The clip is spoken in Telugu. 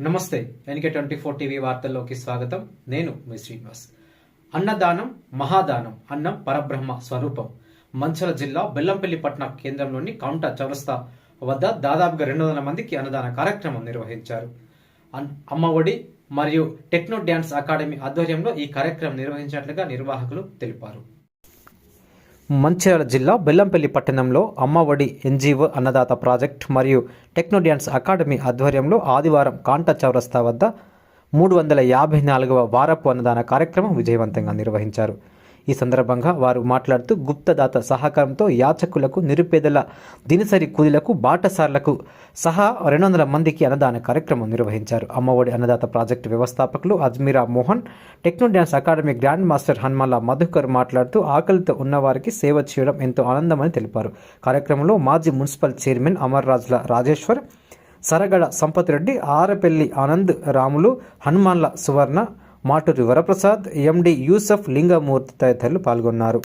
నమస్తే ఎన్కే ట్వంటీ ఫోర్ టీవీ వార్తల్లోకి స్వాగతం. నేను మీ శ్రీనివాస్. అన్నదానం మహాదానం అన్నం పరబ్రహ్మ స్వరూపం. మంచల జిల్లా బెల్లంపల్లి పట్టణ కేంద్రంలోని కౌంటర్ చౌరస్తా వద్ద దాదాపుగా రెండు వందల మందికి అన్నదాన కార్యక్రమం నిర్వహించారు. అమ్మఒడి అమ్మ ఒడి మరియు టెక్నో డ్యాన్స్ అకాడమీ ఆధ్వర్యంలో ఈ కార్యక్రమం నిర్వహించినట్లుగా నిర్వాహకులు తెలిపారు. మంచిర్యాల జిల్లా బెల్లంపల్లి పట్టణంలో అమ్మఒడి ఎన్జీఓ అన్నదాత ప్రాజెక్ట్ మరియు టెక్నోడ్యాన్స్ అకాడమీ ఆధ్వర్యంలో ఆదివారం కాంటా చౌరస్తా వద్ద మూడు వందల యాభై నాలుగవ వారపు అన్నదాన కార్యక్రమం విజయవంతంగా నిర్వహించారు. ఈ సందర్భంగా వారు మాట్లాడుతూ గుప్తదాత సహకారంతో యాచకులకు నిరుపేదల దినసరి కూలీలకు బాటసార్లకు సహా రెండు వందల మందికి అన్నదాన కార్యక్రమం నిర్వహించారు. అమ్మఒడి అన్నదాత ప్రాజెక్టు వ్యవస్థాపకులు Ajmeera Mohan techno dance academy grand master Hanmalla Madhukar మాట్లాడుతూ ఆకలితో ఉన్నవారికి సేవ చేయడం ఎంతో ఆనందమని తెలిపారు. కార్యక్రమంలో మాజీ మున్సిపల్ చైర్మన్ అమర్ రాజుల రాజేశ్వర్ సరగడ సంపత్ రెడ్డి ఆరపల్లి ఆనంద్ రాములు హనుమాన్ల సువర్ణ మాటూరి వరప్రసాద్ ఎండి యూసఫ్ లింగమూర్తి తదితరులు పాల్గొన్నారు.